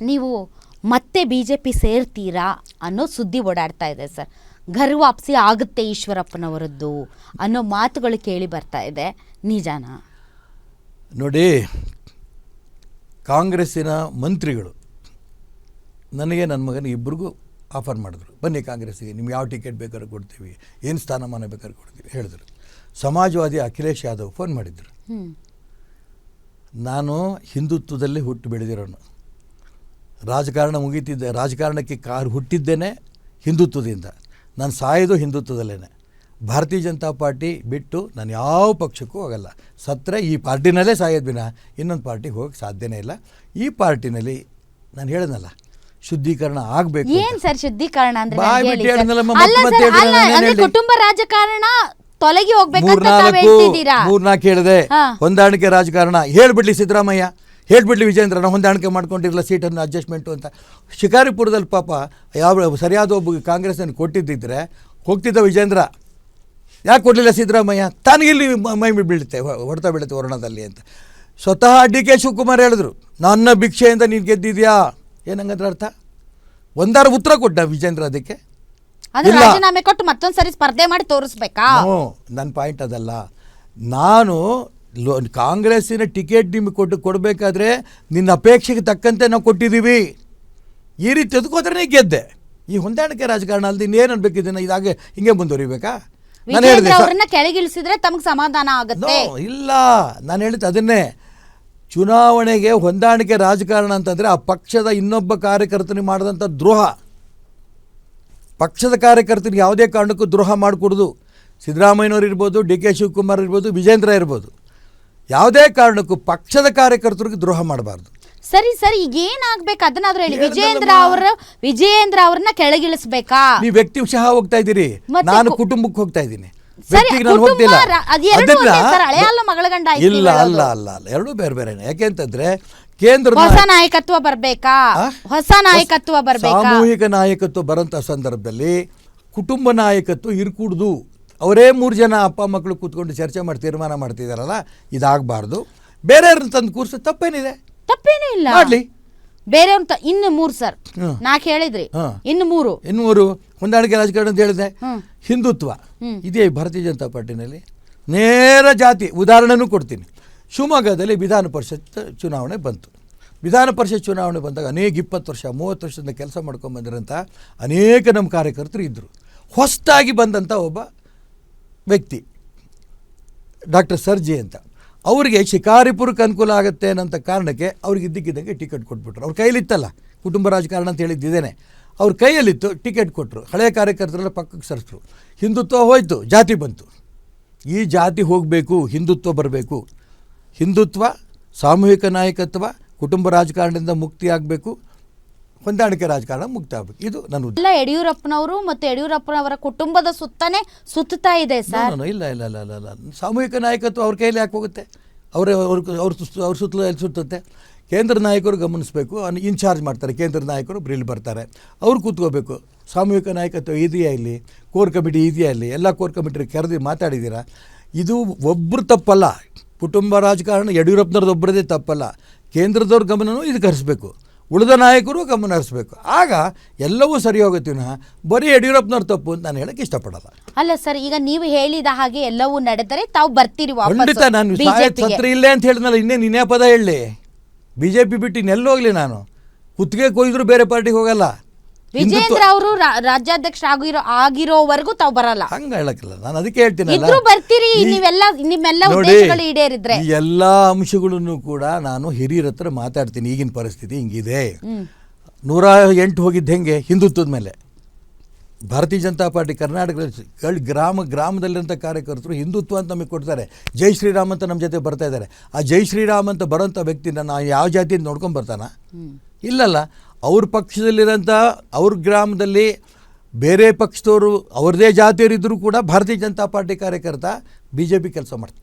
ನೀವು ಮತ್ತೆ B J P ಸೇರ್ತೀರಾ ಅನ್ನೋ ಸುದ್ದಿ ಓಡಾಡ್ತಾ ಇದೆ ಸರ್. ಘರ್ ವಾಪಸಿ ಆಗುತ್ತೆ ಈಶ್ವರಪ್ಪನವರದ್ದು ಅನ್ನೋ ಮಾತುಗಳು ಕೇಳಿ ಬರ್ತಾ ಇದೆ. ನಿಜಾನ? ನೋಡಿ ಕಾಂಗ್ರೆಸ್ಸಿನ ಮಂತ್ರಿಗಳು ನನಗೆ ನನ್ನ ಮಗನಿಗೆ ಇಬ್ಬರಿಗೂ ಆಫರ್ ಮಾಡಿದ್ರು. ಬನ್ನಿ ಕಾಂಗ್ರೆಸ್ಸಿಗೆ ನಿಮ್ಗೆ ಯಾವ ಟಿಕೆಟ್ ಬೇಕಾದ್ರೂ ಕೊಡ್ತೀವಿ ಏನು ಸ್ಥಾನಮಾನ ಬೇಕಾದ್ರೆ ಕೊಡ್ತೀವಿ ಹೇಳಿದ್ರು. ಸಮಾಜವಾದಿ ಅಖಿಲೇಶ್ ಯಾದವ್ ಫೋನ್ ಮಾಡಿದ್ರು. ನಾನು ಹಿಂದುತ್ವದಲ್ಲಿ ಹುಟ್ಟು ಬೆಳೆದಿರೋನು. ರಾಜಕಾರಣ ಮುಗೀತಿದ್ದೆ ರಾಜಕಾರಣಕ್ಕೆ ಕಾರ್ ಹುಟ್ಟಿದ್ದೇನೆ ಹಿಂದುತ್ವದಿಂದ. ನಾನು ಸಾಯೋದು ಹಿಂದುತ್ವದಲ್ಲೇ ಭಾರತೀಯ ಜನತಾ ಪಾರ್ಟಿ ಬಿಟ್ಟು ನಾನು ಯಾವ ಪಕ್ಷಕ್ಕೂ ಹೋಗಲ್ಲ. ಸತ್ರ ಈ ಪಾರ್ಟಿನಲ್ಲೇ ಸಾಯೋದು ಬಿನ ಇನ್ನೊಂದು ಪಾರ್ಟಿಗೆ ಹೋಗಕ್ಕೆ ಸಾಧ್ಯನೇ ಇಲ್ಲ. ಈ ಪಾರ್ಟಿನಲ್ಲಿ ನಾನು ಹೇಳಿದ್ನಲ್ಲ ಶುದ್ಧೀಕರಣ ಆಗಬೇಕು ಏನು ಸರ್ ಶುದ್ಧೀಕರಣ ಅಂದ್ರೆ ಬಾಯ್ ಬಿಟ್ಟು ಹೇಳಿ ಸರ್. ಅಲ್ಲ ಮತ್ತೆ ಸರ್, ಮತ್ತೆ ಅಲ್ಲ, ಹೇಳಿದ್ರೆ ಅಂದ್ರೆ ನಾನೇನ್ ಕುಟುಂಬ ರಾಜಕಾರಣ ತೊಲಗಿ ಹೋಗ್ಬೇಕಂತ ತಾವ್ ಮೂರ್ನಾಲ್ಕು ಹೇಳ್ತಿದ್ದೀರಾ? ಮೂರ್ನಾಲ್ಕು ಹೇಳಿದೆ ಹಾ. ಹೊಂದಾಣಿಕೆ ರಾಜಕಾರಣ. ಹೇಳ್ಬಿಡ್ಲಿ ಸಿದ್ದರಾಮಯ್ಯ. ಹೇಳ್ಬಿಡ್ಲಿ ವಿಜೇಂದ್ರನ ಹೊಂದಾಣಿಕೆ ಮಾಡ್ಕೊಂಡಿರಲ್ಲ ಸೀಟನ್ನು ಅಡ್ಜಸ್ಟ್ಮೆಂಟು ಅಂತ. ಶಿಕಾರಿಪುರದಲ್ಲಿ ಪಾಪ ಯಾವ ಸರಿಯಾದ ಒಬ್ಬ ಕಾಂಗ್ರೆಸ್ನ ಕೊಟ್ಟಿದ್ದಿದ್ರೆ ಹೋಗ್ತಿದ್ದ ವಿಜೇಂದ್ರ. ಯಾಕೆ ಕೊಡಲಿಲ್ಲ ಸಿದ್ದರಾಮಯ್ಯ? ತನಗಿಲ್ಲಿ ಮ- ಬೀಳುತ್ತೆ ಹೊಡೆತ ಬೀಳುತ್ತೆ ವರ್ಣದಲ್ಲಿ ಅಂತ. ಸ್ವತಃ ಡಿ ಕೆ ಶಿವಕುಮಾರ್ ಹೇಳಿದ್ರು ನನ್ನ ಭಿಕ್ಷೆಯಿಂದ ನೀನು ಗೆದ್ದಿದ್ಯಾ? ಏನಂಗಂದ್ರೆ ಅರ್ಥ? ಒಂದಾರ ಉತ್ತರ ಕೊಟ್ಟ ವಿಜೇಂದ್ರ ಅದಕ್ಕೆ. ರಾಜೀನಾಮೆ ಕೊಟ್ಟು ಮತ್ತೊಂದ್ಸರಿ ಸ್ಪರ್ಧೆ ಮಾಡಿ ತೋರಿಸ್ಬೇಕಾ? ನನ್ನ ಪಾಯಿಂಟ್ ಅದಲ್ಲ. ನಾನು ಲೋ ಕಾಂಗ್ರೆಸ್ಸಿನ ಟಿಕೆಟ್ ನಿಮಗೆ ಕೊಟ್ಟು ಕೊಡಬೇಕಾದ್ರೆ ನಿನ್ನ ಅಪೇಕ್ಷೆಗೆ ತಕ್ಕಂತೆ ನಾವು ಕೊಟ್ಟಿದ್ದೀವಿ. ಈ ರೀತಿ ತೆಗೆದುಕೋದ್ರೆ ನೀ ಗೆದ್ದೆ. ಈ ಹೊಂದಾಣಿಕೆ ರಾಜಕಾರಣ ಅಲ್ಲಿ ಇನ್ನೇನು ಅನ್ಬೇಕಿದ್ದೀನಿ ಇದಾಗೆ ಹಿಂಗೆ ಮುಂದುವರಿಬೇಕಾ? ನಾನು ಹೇಳಿದೆ ಅವ್ರನ್ನ ಕೆಳಗಿಳಿಸಿದ್ರೆ ತಮಗೆ ಸಮಾಧಾನ ಆಗುತ್ತೆ. ಇಲ್ಲ. ನಾನು ಹೇಳಿದ್ದು ಅದನ್ನೇ. ಚುನಾವಣೆಗೆ ಹೊಂದಾಣಿಕೆ ರಾಜಕಾರಣ ಅಂತಂದರೆ ಆ ಪಕ್ಷದ ಇನ್ನೊಬ್ಬ ಕಾರ್ಯಕರ್ತನಿಗೆ ಮಾಡಿದಂಥ ದ್ರೋಹ. ಪಕ್ಷದ ಕಾರ್ಯಕರ್ತನಿಗೆ ಯಾವುದೇ ಕಾರಣಕ್ಕೂ ದ್ರೋಹ ಮಾಡಿಕೊಡೋದು. ಸಿದ್ದರಾಮಯ್ಯನವ್ರು ಇರ್ಬೋದು ಡಿ ಕೆ ಶಿವಕುಮಾರ್ ಇರ್ಬೋದು ವಿಜೇಂದ್ರ ಇರ್ಬೋದು. ಯಾವುದೇ ಕಾರಣಕ್ಕೂ ಪಕ್ಷದ ಕಾರ್ಯಕರ್ತರಿಗೆ ದ್ರೋಹ ಮಾಡಬಾರ್ದು. ಸರಿ ಸರಿ ಈಗ ಏನಾಗ್ಬೇಕು? ಅದನ್ನಾದ್ರೂ ಹೇಳಿ. ವಿಜಯೇಂದ್ರ ಅವರ ವಿಜಯೇಂದ್ರ ಅವ್ರನ್ನ ಕೆಳಗಿಳಿಸ್ಬೇಕಾ? ನೀವು ವ್ಯಕ್ತಿ ಸಹ ಹೋಗ್ತಾ ಇದ್ದೀರಿ. ಮತ್ತೆ ನಾನು ಕು- ಕುಟುಂಬಕ್ಕೆ ಹೋಗ್ತಾ ಇದ್ದೀನಿ. ಸರಿ, ವ್ಯಕ್ತಿಗೆ ನಾನು ಕುಟುಂಬ ಹೋಗ್ತಿಲ್ಲ. ರ- ಅದೆರಡೂ ಒಂದೇ ಸರ್, ಹಳೆ ಅಲ್ಲ ಮಗಳ ಗಂಡ ಆಯ್ತು ಇಲ್ಲ ನೀವು ಅಲ್ಲ. ಅಲ್ಲ ಅಲ್ಲ. ಎರಡೂ ಬೇರೆ ಬೇರೆ. ಯಾಕೆಂತಂದ್ರೆ ಕೇಂದ್ರ ಹೊಸ ನಾಯಕತ್ವ ಬರ್ಬೇಕಾ? ಆ? ಹೊಸ ನಾಯಕತ್ವ ಬರ್ಬೇಕಾ? ಸಾಮೂಹಿಕ ನಾಯಕತ್ವ ಬರಂತ ಸಂದರ್ಭದಲ್ಲಿ ಕುಟುಂಬ ನಾಯಕತ್ವ ಇರ್ಕೂಡ್ದು ಅವರೇ ಮೂರು ಜನ ಅಪ್ಪ ಮಕ್ಕಳು ಕೂತ್ಕೊಂಡು ಚರ್ಚೆ ಮಾಡಿ ತೀರ್ಮಾನ ಮಾಡ್ತಿದಾರಲ್ಲ ಇದಾಗಬಾರ್ದು. ಬೇರೆಯವ್ರನ್ನ ತಂದು ಕೂರ್ಸ ತಪ್ಪೇನಿದೆ. ತಪ್ಪೇನೂ ಇಲ್ಲ. ಮಾಡ್ಲಿ. ಬೇರೆಯವ್ರ ಇನ್ನು ಮೂರು ಸರ್. ನಾಲ್ಕು ಇನ್ನು ಮೂರು. ಇನ್ನು ಮೂರು. ಇನ್ನೂರು ಹೊಂದಾಣಿಕೆ ರಾಜಕಾರಣ ಅಂತ ಹೇಳಿದೆ ಹಿಂದುತ್ವ. ಇದೇ ಭಾರತೀಯ ಜನತಾ ಪಾರ್ಟಿನಲ್ಲಿ ನೇರ ಜಾತಿ ಉದಾಹರಣೆನೂ ಕೊಡ್ತೀನಿ. ಶಿವಮೊಗ್ಗದಲ್ಲಿ ವಿಧಾನ ಪರಿಷತ್ ಚುನಾವಣೆ ಬಂತು. ವಿಧಾನ ಪರಿಷತ್ ಚುನಾವಣೆ ಬಂದಾಗ ಅನೇಕ ಇಪ್ಪತ್ತು ವರ್ಷ ಮೂವತ್ತು ವರ್ಷದಿಂದ ಕೆಲಸ ಮಾಡ್ಕೊಂಡ್ಬಂದಿರೋಂಥ ಅನೇಕ ನಮ್ಮ ಕಾರ್ಯಕರ್ತರು ಇದ್ದರು ಹೊಸದಾಗಿ ಬಂದಂಥ ಒಬ್ಬ ವ್ಯಕ್ತಿ, ಡಾಕ್ಟರ್ ಸರ್ಜಿ ಅಂತ. ಅವರಿಗೆ ಶಿಕಾರಿಪುರಕ್ಕೆ ಅನುಕೂಲ ಆಗುತ್ತೆ ಅನ್ನೋಂಥ ಕಾರಣಕ್ಕೆ ಅವ್ರಿಗೆ ಇದ್ದಕ್ಕಿದ್ದಂಗೆ ಟಿಕೆಟ್ ಕೊಟ್ಬಿಟ್ರು. ಅವ್ರ ಕೈಲಿತ್ತಲ್ಲ ಕುಟುಂಬ ರಾಜಕಾರಣ ಅಂತ ಹೇಳಿದ್ದಿದ್ದೇನೆ ಅವ್ರ ಕೈಯಲ್ಲಿತ್ತು, ಟಿಕೆಟ್ ಕೊಟ್ಟರು ಹಳೆಯ ಕಾರ್ಯಕರ್ತರೆಲ್ಲ ಪಕ್ಕಕ್ಕೆ ಸರಿಸ್ರು. ಹಿಂದುತ್ವ ಹೋಯ್ತು, ಜಾತಿ ಬಂತು. ಈ ಜಾತಿ ಹೋಗಬೇಕು, ಹಿಂದುತ್ವ ಬರಬೇಕು. ಹಿಂದುತ್ವ, ಸಾಮೂಹಿಕ ನಾಯಕತ್ವ, ಕುಟುಂಬ ರಾಜಕಾರಣದಿಂದ ಮುಕ್ತಿ ಆಗಬೇಕು. ಹೊಂದಾಣಿಕೆ ರಾಜಕಾರಣ ಮುಕ್ತ ಆಗಬೇಕು ಇದು ನನ್ನ ಎಲ್ಲ ಯಡಿಯೂರಪ್ಪನವರು ಮತ್ತು ಯಡಿಯೂರಪ್ಪನವರ ಕುಟುಂಬದ ಸುತ್ತನೇ ಸುತ್ತಾ ಇದೆ ಸರ್. ಇಲ್ಲ ಇಲ್ಲ ಇಲ್ಲ ಇಲ್ಲ ಇಲ್ಲ. ಸಾಮೂಹಿಕ ನಾಯಕತ್ವ ಅವ್ರ ಕೈಯಲ್ಲಿ ಯಾಕೆ ಹೋಗುತ್ತೆ? ಅವರೇ ಅವ್ರ ಅವ್ರ ಸುತ್ತ- ಅವ್ರ ಸುತ್ತಲೂ ಎಲ್ಲಿ ಸುತ್ತುತ್ತೆ? ಕೇಂದ್ರ ನಾಯಕರು ಗಮನಿಸಬೇಕು. ಇನ್ಚಾರ್ಜ್ ಮಾಡ್ತಾರೆ. ಕೇಂದ್ರ ನಾಯಕರು ಬ್ರಿಲ್ ಬರ್ತಾರೆ. ಅವ್ರು ಕೂತ್ಕೋಬೇಕು. ಸಾಮೂಹಿಕ ನಾಯಕತ್ವ ಇದೆಯಾ ಇಲ್ಲಿ? ಕೋರ್ ಕಮಿಟಿ ಇದೆಯಾ ಇಲ್ಲಿ? ಎಲ್ಲ ಕೋರ್ ಕಮಿಟಿ ಕರೆದು ಮಾತಾಡಿದ್ದೀರಾ? ಇದು ಒಬ್ಬರು ತಪ್ಪಲ್ಲ. ಕುಟುಂಬ ರಾಜಕಾರಣ ಯಡಿಯೂರಪ್ಪನವ್ರದ್ದು ಒಬ್ಬರದೇ ತಪ್ಪಲ್ಲ. ಕೇಂದ್ರದವ್ರ ಗಮನವೂ ಇದು ಹರಿಸ್ಬೇಕು ಉಳಿದ ನಾಯಕರು ಗಮನ ಹರಿಸ್ಬೇಕು. ಆಗ ಎಲ್ಲವೂ ಸರಿ ಹೋಗುತ್ತಿನ ಬರೀ ಯಡಿಯೂರಪ್ಪನವ್ರ ತಪ್ಪು ಅಂತ ನಾನು ಹೇಳಕ್ಕೆ ಇಷ್ಟಪಡಲ್ಲ. ಅಲ್ಲ ಸರ್ ಈಗ ನೀವು ಹೇಳಿದ ಹಾಗೆ ಎಲ್ಲವೂ ನಡೆದರೆ ತಾವು ಬರ್ತೀರಿ ಖಂಡಿತ ನಾನು ಸತ್ರ ಇಲ್ಲೇ ಅಂತ ಹೇಳಿದ್ನಲ್ಲ ಇನ್ನೇ ನಿನ್ನೆ ಪದ ಹೇಳಿ ಬಿ ಜೆ ಪಿ ಬಿಟ್ಟು ಇನ್ನೆಲ್ಲ ಹೋಗ್ಲಿ ನಾನು? ಕುತ್ತಿಗೆ ಕೊಯ್ದರೂ ಬೇರೆ ಪಾರ್ಟಿಗೆ ಹೋಗಲ್ಲ. ವಿಜೇಂದ್ರ ಅವರು ರಾಜ್ಯಾಧ್ಯಕ್ಷ ಆಗಿರೋ ಆಗಿರೋವರೆಗೂ ತಾವು ಬರಲ್ಲ. ಹಂಗ ಹೇಳಕ್ಕಿಲ್ಲ. ನಾನು ಅದಕ್ಕೆ ಹೇಳ್ತೀನಿ ಇದ್ರು ಬರ್ತೀರಿ ನೀವೆಲ್ಲ ನಿಮ್ಮೆಲ್ಲ ಉದ್ದೇಶಗಳು ಈಡೇರಿದ್ರೆ. ಈ ಎಲ್ಲ ಅಂಶಗಳನ್ನು ಕೂಡ ನಾನು ಹಿರಿಯರ ಹತ್ರ ಮಾತಾಡ್ತೀನಿ. ಈಗಿನ ಪರಿಸ್ಥಿತಿ ಹಿಂಗಿದೆ. ನೂರ ಎಂಟು ಹೋಗಿದ್ದು ಹೆಂಗೆ? ಹಿಂದುತ್ವದ ಮೇಲೆ. ಭಾರತೀಯ ಜನತಾ ಪಾರ್ಟಿ ಕರ್ನಾಟಕದಲ್ಲಿ ಗಳ್- ಗ್ರಾಮ ಗ್ರಾಮದಲ್ಲಿರೋಂಥ ಕಾರ್ಯಕರ್ತರು ಹಿಂದುತ್ವ ಅಂತ ನಮಗೆ ಕೊಡ್ತಾರೆ. ಜೈ ಶ್ರೀರಾಮ್ ಅಂತ ನಮ್ಮ ಜೊತೆ ಬರ್ತಾ ಇದ್ದಾರೆ. ಆ ಜೈ ಶ್ರೀರಾಮ್ ಅಂತ ಬರೋಂಥ ವ್ಯಕ್ತಿನ ನಾನು ಯಾವ ಜಾತಿಯಿಂದ ನೋಡ್ಕೊಂಡು ಬರ್ತಾನ? ಇಲ್ಲಲ್ಲ. ಅವ್ರ ಪಕ್ಷದಲ್ಲಿರೋಂಥ ಅವ್ರ ಗ್ರಾಮದಲ್ಲಿ ಬೇರೆ ಪಕ್ಷದವರು ಅವ್ರದ್ದೇ ಜಾತಿಯವರಿದ್ದರೂ ಕೂಡ ಭಾರತೀಯ ಜನತಾ ಪಾರ್ಟಿ ಕಾರ್ಯಕರ್ತ ಬಿ ಜೆ ಪಿ ಕೆಲಸ ಮಾಡ್ತಾರೆ.